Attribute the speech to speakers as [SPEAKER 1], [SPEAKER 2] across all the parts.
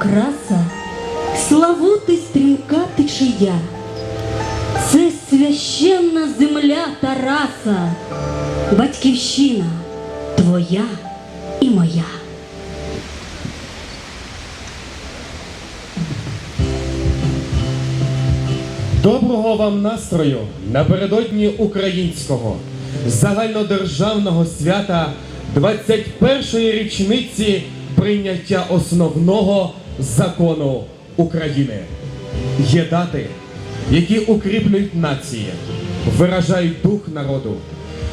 [SPEAKER 1] окраса, славути стрімка течія. Це священна земля Тараса, батьківщина твоя і моя.
[SPEAKER 2] Доброго вам настрою напередодні українського загальнодержавного свята 21-ї річниці прийняття основного закону України. Є дати, які укріплюють нації, виражають дух народу,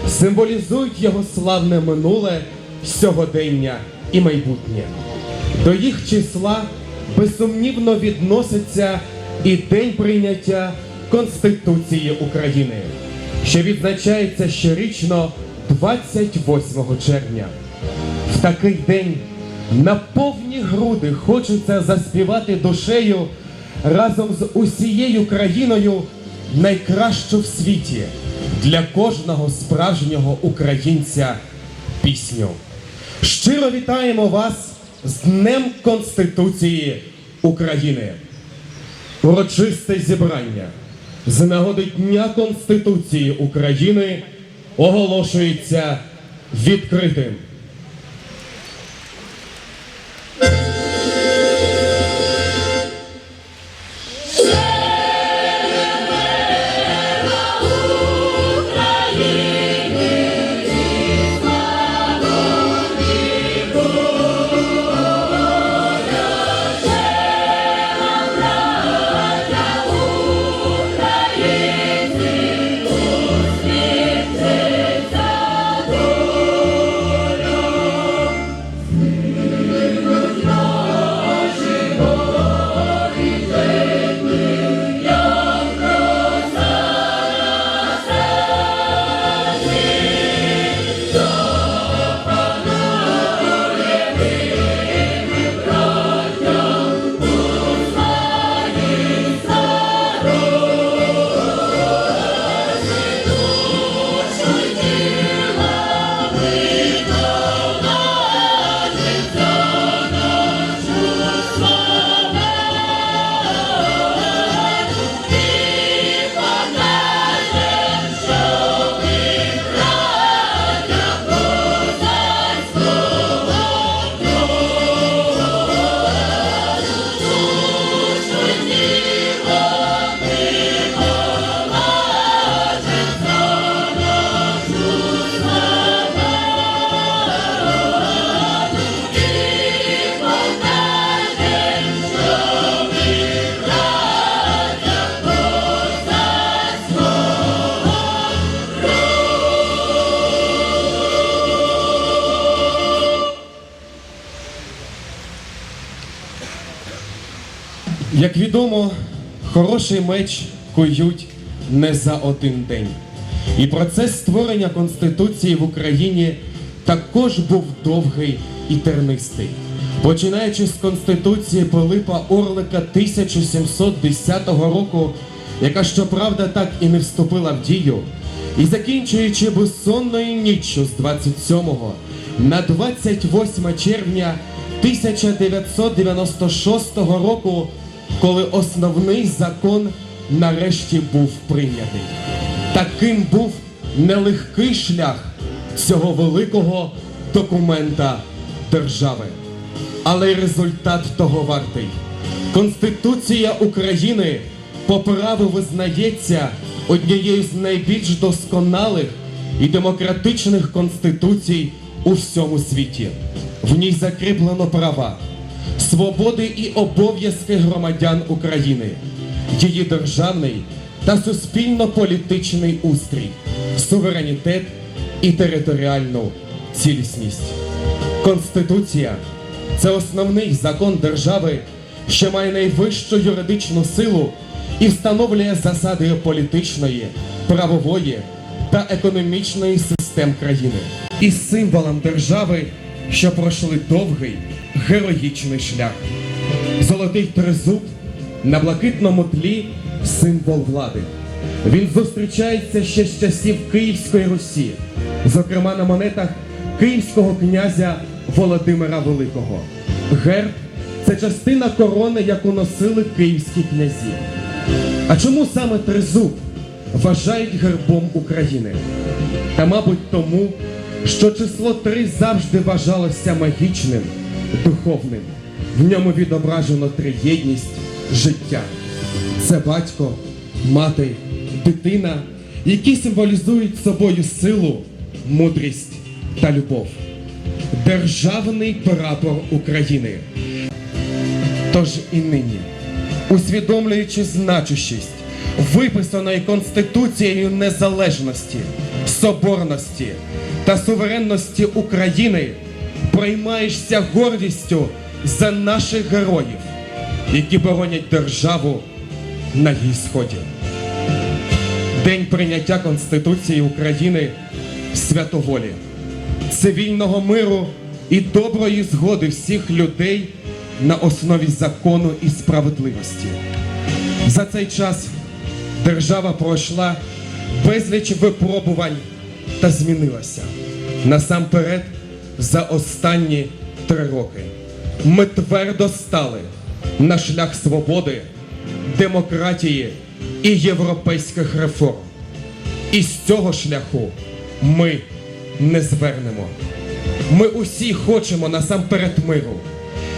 [SPEAKER 2] символізують його славне минуле, сьогодення і майбутнє. До їх числа безсумнівно відноситься і день прийняття Конституції України, що відзначається щорічно 28 червня. В такий день на повні груди хочеться заспівати душею разом з усією країною найкращу в світі для кожного справжнього українця пісню. Щиро вітаємо вас з Днем Конституції України. Урочисте зібрання з нагоди Дня Конституції України оголошується відкритим. Як відомо, хороший меч кують не за один день. І процес створення Конституції в Україні також був довгий і тернистий. Починаючи з Конституції Пилипа Орлика 1710 року, яка щоправда так і не вступила в дію, і закінчуючи безсонною ніччю з 27 на 28 червня 1996 року, коли основний закон нарешті був прийнятий. Таким був нелегкий шлях цього великого документа держави. Але й результат того вартий. Конституція України по праву визнається однією з найбільш досконалих і демократичних конституцій у всьому світі. В ній закріплено права, свободи і обов'язки громадян України, її державний та суспільно-політичний устрій, суверенітет і територіальну цілісність. Конституція це основний закон держави, що має найвищу юридичну силу і встановлює засади політичної, правової та економічної систем країни. І символом держави, що пройшли довгий героїчний шлях. Золотий тризуб на блакитному тлі символ влади. Він зустрічається ще з часів Київської Русі, зокрема на монетах київського князя Володимира Великого. Герб Це частина корони, яку носили київські князі. А чому саме тризуб вважають гербом України? Та, мабуть, тому, що число три завжди вважалося магічним, духовним. В ньому відображено триєдність життя. Це батько, мати, дитина, які символізують собою силу, мудрість та любов. Державний прапор України. Тож і нині, усвідомлюючи значущість виписаної Конституцією незалежності, соборності та суверенності України, проймаєшся гордістю за наших героїв, які боронять державу на її сході. День прийняття Конституції України святоволі, цивільного миру і доброї згоди всіх людей на основі закону і справедливості. За цей час держава пройшла безліч випробувань та змінилася. Насамперед, за останні три роки ми твердо стали на шлях свободи, демократії і європейських реформ. І з цього шляху ми не звернемо. Ми усі хочемо насамперед миру,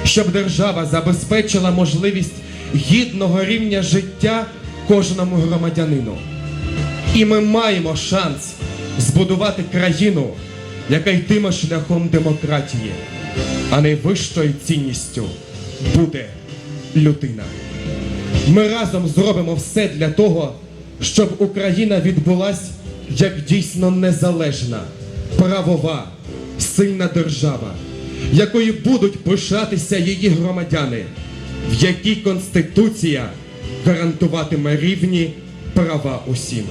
[SPEAKER 2] щоб держава забезпечила можливість гідного рівня життя кожному громадянину. І ми маємо шанс збудувати країну, яка йтиме шляхом демократії, а найвищою цінністю буде людина. Ми разом зробимо все для того, щоб Україна відбулась як дійсно незалежна, правова, сильна держава, якою будуть пишатися її громадяни, в якій Конституція гарантуватиме рівні права усім.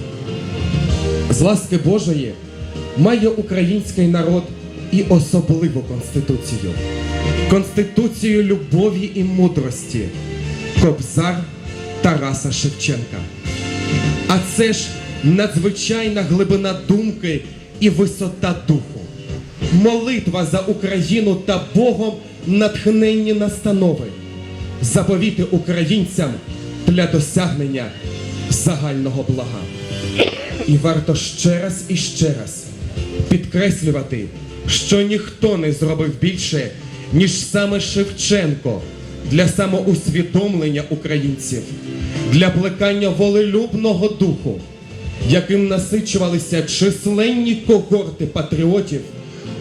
[SPEAKER 2] З ласки Божої має український народ і особливу конституцію. Конституцію любові і мудрості. Кобзар Тараса Шевченка. А це ж надзвичайна глибина думки і висота духу. Молитва за Україну та Богом натхненні настанови. Заповіти українцям для досягнення загального блага. І варто ще раз і ще раз підкреслювати, що ніхто не зробив більше, ніж саме Шевченко для самоусвідомлення українців, для плекання волелюбного духу, яким насичувалися численні когорти патріотів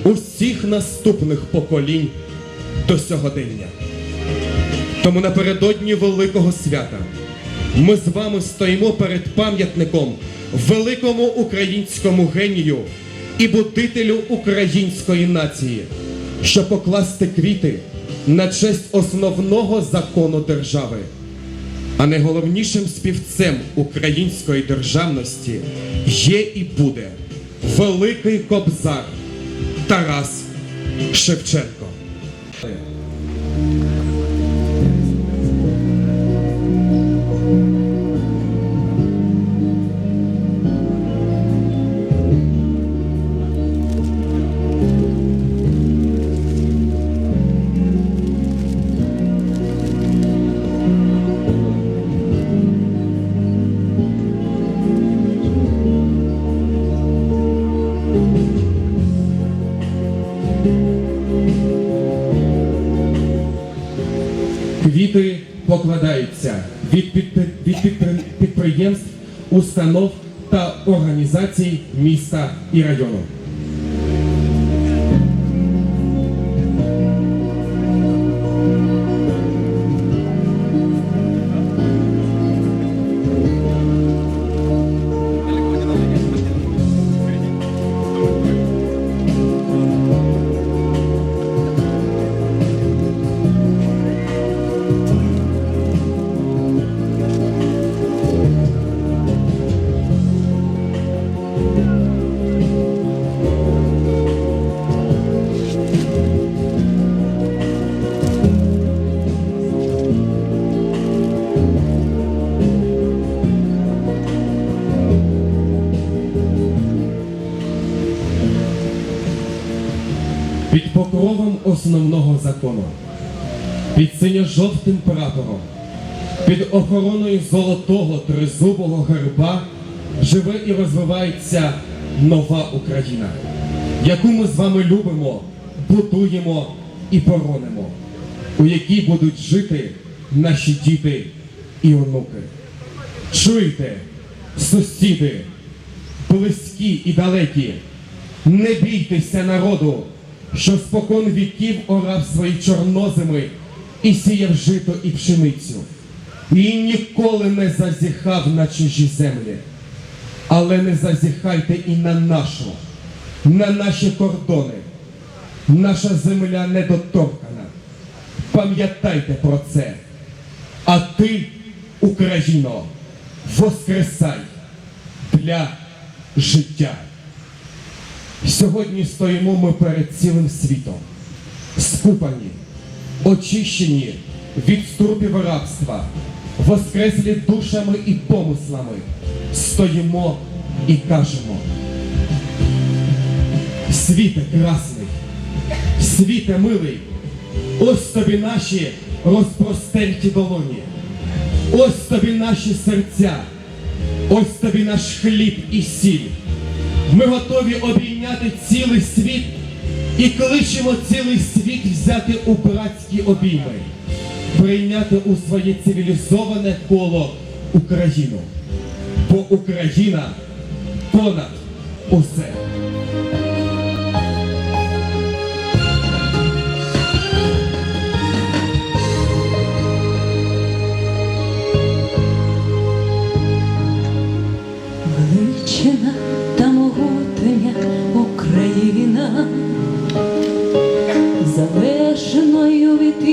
[SPEAKER 2] усіх наступних поколінь до сьогодення. Тому напередодні великого свята ми з вами стоїмо перед пам'ятником великому українському генію і будителю української нації, щоб покласти квіти на честь основного закону держави. А найголовнішим співцем української державності є і буде великий кобзар Тарас Шевченко. Від, підпри- підприємств, установ та організацій міста і району. Покровом основного закону. Під синьо-жовтим прапором, під охороною золотого тризубого герба живе і розвивається нова Україна, яку ми з вами любимо, будуємо і боронимо, у якій будуть жити наші діти і онуки. Чуйте, сусіди, близькі і далекі, не бійтеся народу, що спокон віків орав свої чорнозими і сіяв жито і пшеницю, і ніколи не зазіхав на чужі землі. Але не зазіхайте і на нашу, на наші кордони. Наша земля недоторкана. Пам'ятайте про це. А ти, Україно, воскресай для життя. Сьогодні стоїмо ми перед цілим світом, скупані, очищені від стурбів рабства, воскреслі душами і помислами, стоїмо і кажемо. Світе красний, світе милий, ось тобі наші розпростерті долоні, ось тобі наші серця, ось тобі наш хліб і сіль. Ми готові обійняти цілий світ і кличемо цілий світ взяти у братські обійми, прийняти у своє цивілізоване коло Україну. Бо Україна понад усе.
[SPEAKER 3] Залежною від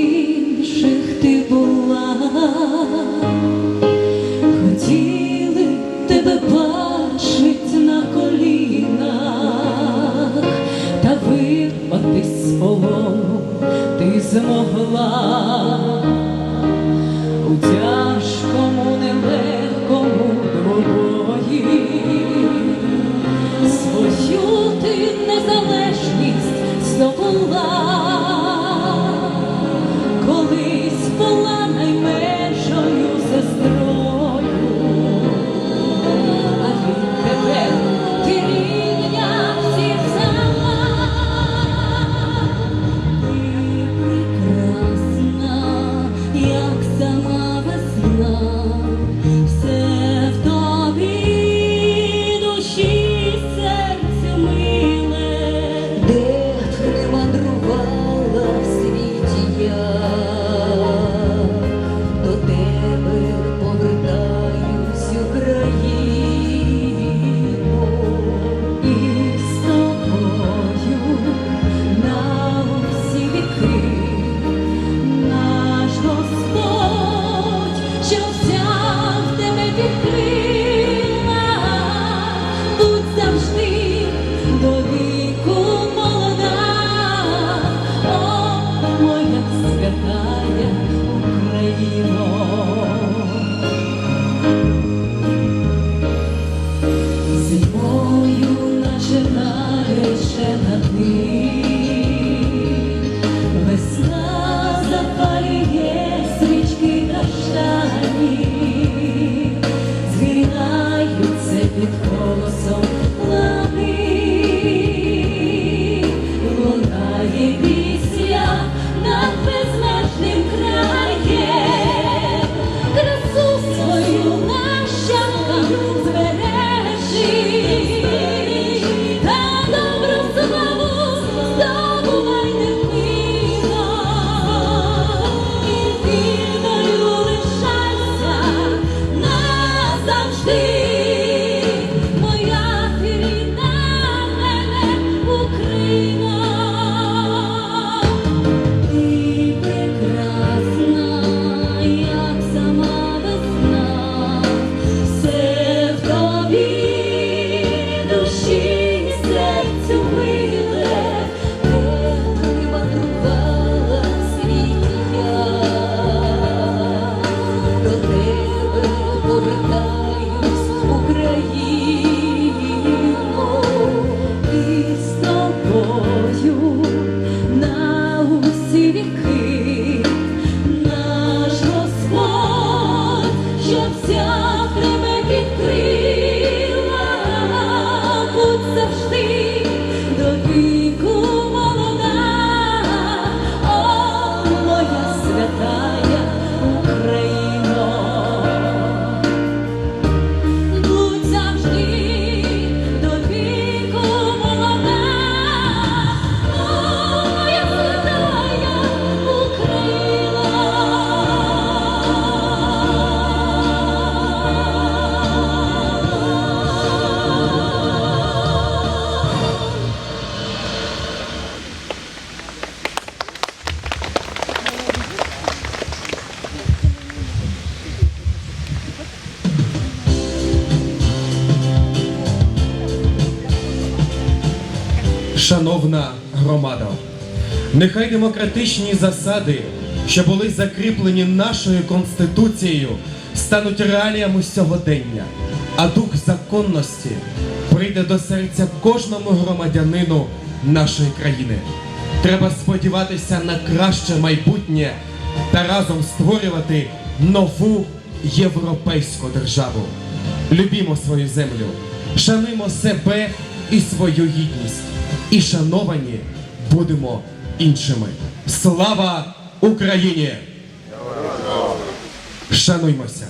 [SPEAKER 2] нехай демократичні засади, що були закріплені нашою конституцією, стануть реаліями сьогодення, а дух законності прийде до серця кожному громадянину нашої країни. Треба сподіватися на краще майбутнє та разом створювати нову європейську державу. Любімо свою землю, шануємо себе і свою гідність, і шановані будемо іншими. Слава Україні! Шануймося!